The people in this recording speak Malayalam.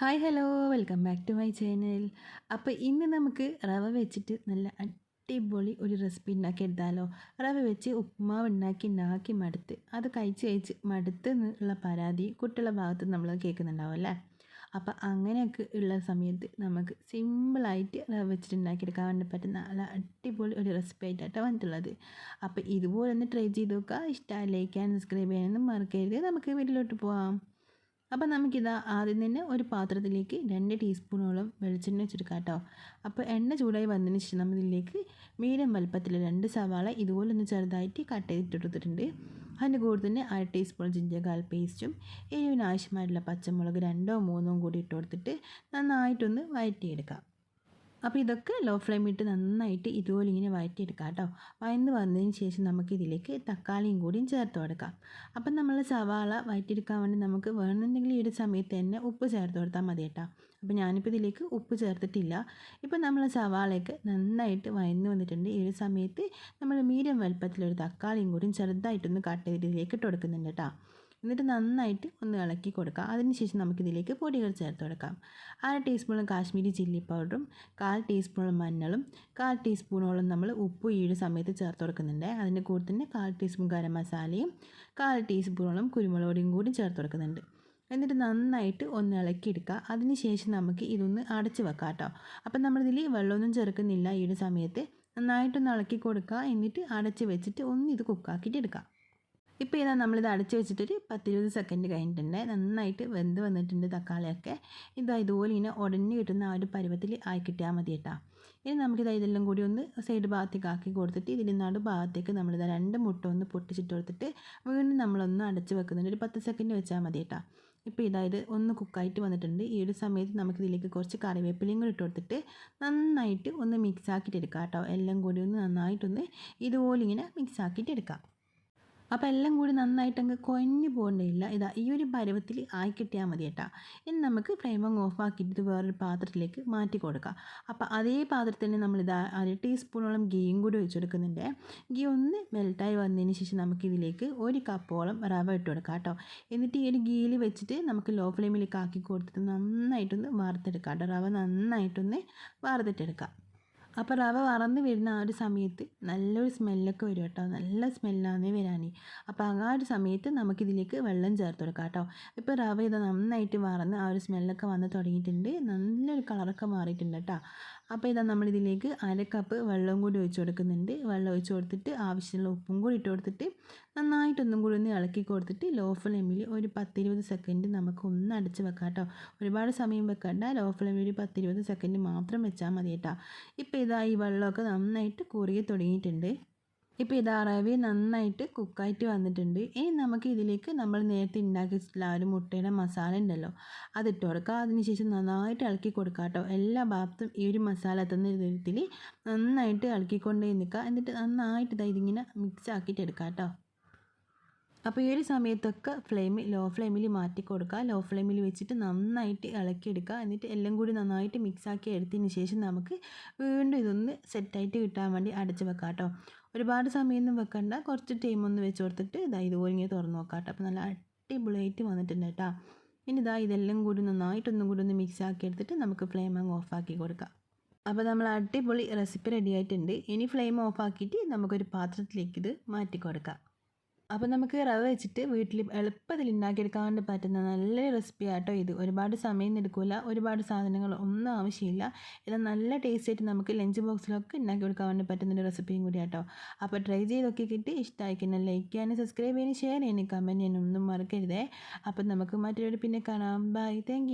Hi hello. Welcome back to my channel. അപ്പോൾ ഇന്ന് നമുക്ക് റവ വെച്ചിട്ട് നല്ല അടിപൊളി ഒരു റെസിപ്പി ഉണ്ടാക്കി എടുത്താലോ റവ വെച്ച് ഉപ്പുമാവ് ഉണ്ടാക്കി ഉണ്ടാക്കി മടുത്ത്. അത് കഴിച്ച് കഴിച്ച് മടുത്ത് എന്നുള്ള പരാതി കുട്ടികളുടെ ഭാഗത്ത് നമ്മൾ കേൾക്കുന്നുണ്ടാവും അല്ലേ? അപ്പോൾ അങ്ങനെയൊക്കെ ഉള്ള സമയത്ത് നമുക്ക് സിമ്പിളായിട്ട് റവ വെച്ചിട്ട് ഉണ്ടാക്കിയെടുക്കാൻ വേണ്ടി പറ്റുന്ന നല്ല അടിപൊളി ഒരു റെസിപ്പി ആയിട്ടാണ് വന്നിട്ടുള്ളത്. അപ്പോൾ ഇതുപോലെ ഒന്ന് ട്രൈ ചെയ്ത് നോക്കുക. ഇഷ്ടമായി ലൈക്ക് ആൻഡ് സബ്സ്ക്രൈബ് ചെയ്യാനൊന്നും മറക്കരുത്. നമുക്ക് വീട്ടിലോട്ട് പോവാം. അപ്പോൾ നമുക്കിത് ആദ്യം തന്നെ ഒരു പാത്രത്തിലേക്ക് രണ്ട് ടീസ്പൂണോളം വെളിച്ചെണ്ണ വെച്ചെടുക്കാം കേട്ടോ അപ്പോൾ എണ്ണ ചൂടായി വന്നതിന് ശേഷം നമ്മൾ ഇതിലേക്ക് മീഡിയം വലുപ്പത്തിൽ രണ്ട് സവാള ഇതുപോലെ ഒന്ന് ചെറുതായിട്ട് കട്ട് ചെയ്തിട്ടെടുത്തിട്ടുണ്ട് അതിന്റെ കൂടെ തന്നെ അര ടീസ്പൂൺ ജിഞ്ചർ ജിഞ്ചകാൽ പേസ്റ്റും എരിവിന് ആവശ്യമായിട്ടുള്ള പച്ചമുളക് രണ്ടോ മൂന്നോ കൂടി ഇട്ട് കൊടുത്തിട്ട് നന്നായിട്ടൊന്ന് വഴറ്റിയെടുക്കാം. അപ്പോൾ ഇതൊക്കെ ലോ ഫ്ലെയിം ഇട്ട് നന്നായിട്ട് ഇതുപോലെ ഇങ്ങനെ വഴറ്റിയെടുക്കാം കേട്ടോ. വയന്ന് വന്നതിന് ശേഷം നമുക്ക് ഇതിലേക്ക് തക്കാളിയും കൂടിയും ചേർത്ത് കൊടുക്കാം. അപ്പം നമ്മൾ സവാള വഴറ്റിയെടുക്കാൻ വേണ്ടി നമുക്ക് വേണമെന്നുണ്ടെങ്കിൽ ഈ ഒരു സമയത്ത് തന്നെ ഉപ്പ് ചേർത്ത് കൊടുത്താൽ മതി കേട്ടോ. അപ്പോൾ ഞാനിപ്പോൾ ഇതിലേക്ക് ഉപ്പ് ചേർത്തിട്ടില്ല. ഇപ്പോൾ നമ്മൾ സവാളയൊക്കെ നന്നായിട്ട് വയന്ന് വന്നിട്ടുണ്ട്. ഈ ഒരു സമയത്ത് നമ്മൾ മീഡിയം വലുപ്പത്തിലൊരു തക്കാളിയും കൂടിയും ചെറുതായിട്ടൊന്ന് കട്ട് ചെയ്ത് ഇതിലേക്ക് ഇട്ട് കൊടുക്കുന്നുണ്ട് കേട്ടോ. എന്നിട്ട് നന്നായിട്ട് ഒന്ന് ഇളക്കി കൊടുക്കുക അതിനുശേഷം നമുക്കിതിലേക്ക് പൊടികൾ ചേർത്ത് കൊടുക്കാം. അര ടീസ്പൂൺ കാശ്മീരി ചില്ലി പൗഡറും കാൽ ടീസ്പൂൺ മഞ്ഞളും കാൽ ടീസ്പൂണോളം നമ്മൾ ഉപ്പ് ഈ സമയത്ത് ചേർത്ത് കൊടുക്കുന്നുണ്ട്. അതിന്റെ കൂടെ തന്നെ കാൽ ടീസ്പൂൺ ഗരം മസാലയും കാൽ ടീസ്പൂണോളം കുരുമുളക് കൂടി ചേർത്ത് കൊടുക്കുന്നുണ്ട്. എന്നിട്ട് നന്നായിട്ട് ഒന്ന് ഇളക്കിയെടുക്കുക. അതിന് ശേഷം നമുക്ക് ഇതൊന്ന് അടച്ച് വെക്കാം കേട്ടോ. അപ്പം നമ്മളിതിൽ വെള്ളമൊന്നും ചേർക്കുന്നില്ല ഈ സമയത്ത്. നന്നായിട്ടൊന്ന് ഇളക്കി കൊടുക്കുക. എന്നിട്ട് അടച്ച് വെച്ചിട്ട് ഒന്ന് ഇത് കുക്കാക്കിയിട്ട് എടുക്കാം. ഇപ്പോൾ ഇതാ നമ്മളിത് അടച്ച് വെച്ചിട്ടൊരു പത്തിരുപത് സെക്കൻഡ് കഴിഞ്ഞിട്ടുണ്ട്. നന്നായിട്ട് വെന്ത് വന്നിട്ടുണ്ട് തക്കാളിയൊക്കെ. ഇതാ ഇതുപോലെ ഇങ്ങനെ ഉടഞ്ഞ് കിട്ടുന്ന ആ ഒരു പരുവത്തിൽ ആയി കിട്ടിയാൽ മതി കേട്ടോ. ഇനി നമുക്കിത് ഇതെല്ലാം കൂടി ഒന്ന് സൈഡ് ഭാഗത്തേക്ക് ആക്കി കൊടുത്തിട്ട് ഇതിന്റെ നടു ഭാഗത്തേക്ക് നമ്മളിത് രണ്ട് മുട്ട ഒന്ന് പൊട്ടിച്ചിട്ട് കൊടുത്തിട്ട് വീണ്ടും നമ്മളൊന്ന് അടച്ച് വെക്കുന്നുണ്ട്. ഒരു പത്ത് സെക്കൻഡ് വെച്ചാൽ മതി കേട്ടോ. ഇപ്പോൾ ഇതായത് ഒന്ന് കുക്കായിട്ട് വന്നിട്ടുണ്ട്. ഈ ഒരു സമയത്ത് നമുക്കിതിലേക്ക് കുറച്ച് കറിവേപ്പിലയും കൂടി ഇട്ട് കൊടുത്തിട്ട് നന്നായിട്ട് ഒന്ന് മിക്സ് ആക്കിയിട്ട് എടുക്കാം കേട്ടോ. എല്ലാം കൂടി ഒന്ന് നന്നായിട്ടൊന്ന് ഇതുപോലെ ഇങ്ങനെ മിക്സ് ആക്കിയിട്ട് എടുക്കാം. അപ്പോൾ എല്ലാം കൂടി നന്നായിട്ടങ്ങ് കൊഞ്ഞു പോകേണ്ടതില്ല. ഇതാ ഈ ഒരു പരുവത്തിൽ ആയി കിട്ടിയാൽ മതി കേട്ടോ. ഇനി നമുക്ക് ഫ്ലെയിം അങ്ങ് ഓഫ് ആക്കിയിട്ട് വേറൊരു പാത്രത്തിലേക്ക് മാറ്റി കൊടുക്കാം. അപ്പോൾ അതേ പാത്രത്തിൽ തന്നെ ഇതാ അര ടീസ്പൂണോളം ഗീയും കൂടി വെച്ച് കൊടുക്കുന്നുണ്ട് ഗീ ഒന്ന് മെൽട്ടായി വന്നതിന് ശേഷം നമുക്കിതിലേക്ക് ഒരു കപ്പോളം റവ ഇട്ട് കൊടുക്കാം കേട്ടോ. എന്നിട്ട് ഈ ഒരു ഗീയിൽ വെച്ചിട്ട് നമുക്ക് ലോ ഫ്ലെയിമിലേക്ക് ആക്കി കൊടുത്തിട്ട് നന്നായിട്ടൊന്ന് വറുത്തെടുക്കാം കേട്ടോ. റവ നന്നായിട്ടൊന്ന് വറുത്തിട്ടെടുക്കാം. അപ്പോൾ റവ വറന്ന് വരുന്ന ആ ഒരു സമയത്ത് നല്ലൊരു സ്മെല്ലൊക്കെ വരും കേട്ടോ. നല്ല സ്മെല്ലാണ് വരാനേ. അപ്പോൾ ആ ഒരു സമയത്ത് നമുക്കിതിലേക്ക് വെള്ളം ചേർത്ത് കൊടുക്കാം കേട്ടോ. ഇപ്പോൾ റവ ഇത് നന്നായിട്ട് വറന്ന് ആ ഒരു സ്മെല്ലൊക്കെ വന്ന് തുടങ്ങിയിട്ടുണ്ട്. നല്ലൊരു കളറൊക്കെ മാറിയിട്ടുണ്ട് കേട്ടോ. അപ്പോൾ ഇതാ നമ്മളിതിലേക്ക് അര കപ്പ് വെള്ളം കൂടി ഒഴിച്ച് കൊടുക്കുന്നുണ്ട്. വെള്ളം ഒഴിച്ച് കൊടുത്തിട്ട് ആവശ്യമുള്ള ഉപ്പും കൂടി ഇട്ട് കൊടുത്തിട്ട് നന്നായിട്ടൊന്നും കൂടി ഒന്ന് ഇളക്കി കൊടുത്തിട്ട് ലോ ഫ്ലെയിമിൽ ഒരു പത്തിരുപത് സെക്കൻഡ് നമുക്ക് ഒന്ന് അടച്ച് വെക്കാം കേട്ടോ. ഒരുപാട് സമയം വെക്കണ്ട. ലോ ഫ്ലെയിമിൽ ഒരു പത്തിരുപത് സെക്കൻഡ് മാത്രം വെച്ചാൽ മതി കേട്ടോ. ഇപ്പോൾ ഇതാ ഈ വെള്ളമൊക്കെ നന്നായിട്ട് കുറുകി തുടങ്ങിയിട്ടുണ്ട്. ഇപ്പോൾ ഇതാ റവി നന്നായിട്ട് കുക്കായിട്ട് വന്നിട്ടുണ്ട്. ഇനി നമുക്ക് ഇതിലേക്ക് നമ്മൾ നേരത്തെ ഉണ്ടാക്കി വെച്ചിട്ടുള്ള ഒരു മുട്ടയുടെ മസാല ഉണ്ടല്ലോ അതിട്ട് കൊടുക്കുക അതിനുശേഷം നന്നായിട്ട് ഇളക്കി കൊടുക്കുക കേട്ടോ. എല്ലാ ഭാഗത്തും ഈ ഒരു മസാല എത്തുന്ന വിധത്തിൽ നന്നായിട്ട് ഇളക്കിക്കൊണ്ടേ നിൽക്കുക. എന്നിട്ട് നന്നായിട്ട് ഇതാ ഇതിങ്ങനെ മിക്സ് ആക്കിയിട്ട് എടുക്കാം കേട്ടോ. അപ്പോൾ ഈ ഒരു സമയത്തൊക്കെ ഫ്ലെയിം ലോ ഫ്ലെയിമിൽ മാറ്റി കൊടുക്കുക. ലോ ഫ്ലെയിമിൽ വെച്ചിട്ട് നന്നായിട്ട് ഇളക്കിയെടുക്കുക. എന്നിട്ട് എല്ലാം കൂടി നന്നായിട്ട് മിക്സ് ആക്കി എടുത്തതിന് ശേഷം നമുക്ക് വീണ്ടും ഇതൊന്ന് സെറ്റായിട്ട് കിട്ടാൻ വേണ്ടി അടച്ച് വെക്കാം കേട്ടോ. ഒരുപാട് സമയമൊന്നും വെക്കണ്ട. കുറച്ച് ടൈം ഒന്ന് വെച്ച് കൊടുത്തിട്ട് ഇതാ ഇതുപോലെ ഇങ്ങനെ തുറന്ന് നോക്കാം കേട്ടോ. അപ്പോൾ നല്ല അടിപൊളിയായിട്ട് വന്നിട്ടുണ്ട് കേട്ടോ. ഇനി ഇതാ ഇതെല്ലാം കൂടി നന്നായിട്ടൊന്നും കൂടി ഒന്ന് മിക്സ് ആക്കി എടുത്തിട്ട് നമുക്ക് ഫ്ലെയിം അങ്ങ് ഓഫ് ആക്കി കൊടുക്കാം. അപ്പോൾ നമ്മൾ അടിപൊളി റെസിപ്പി റെഡി ആയിട്ടുണ്ട്. ഇനി ഫ്ലെയിം ഓഫ് ആക്കിയിട്ട് നമുക്കൊരു പാത്രത്തിലേക്ക് ഇത് മാറ്റി കൊടുക്കാം. അപ്പോൾ നമുക്ക് റവ വെച്ചിട്ട് വീട്ടിൽ എളുപ്പത്തിൽ ഉണ്ടാക്കിയെടുക്കാൻ പറ്റുന്ന നല്ല റെസിപ്പി ആട്ടോ ഇത്. ഒരുപാട് സമയം എടുക്കില്ല ഒരുപാട് സാധനങ്ങൾ ഒന്നും ആവശ്യമില്ല. ഇത് നല്ല ടേസ്റ്റ് ആയിട്ട് നമുക്ക് ലഞ്ച് ബോക്സിലൊക്കെ ഉണ്ടാക്കി കൊടുക്കാൻ വേണ്ടി പറ്റുന്നൊരു റെസിപ്പിയും കൂടി ആട്ടോ അപ്പോൾ ട്രൈ ചെയ്തൊക്കെ കിട്ടി ഇഷ്ടമായിക്കുന്ന ലൈക്ക് ചെയ്യാനും സബ്സ്ക്രൈബ് ചെയ്യാനും ഷെയർ ചെയ്യാനും കമന്റ് ചെയ്യാനും ഒന്നും മറക്കരുതേ. അപ്പം നമുക്ക് മറ്റൊരു പിന്നെ കാണാം. Bye thank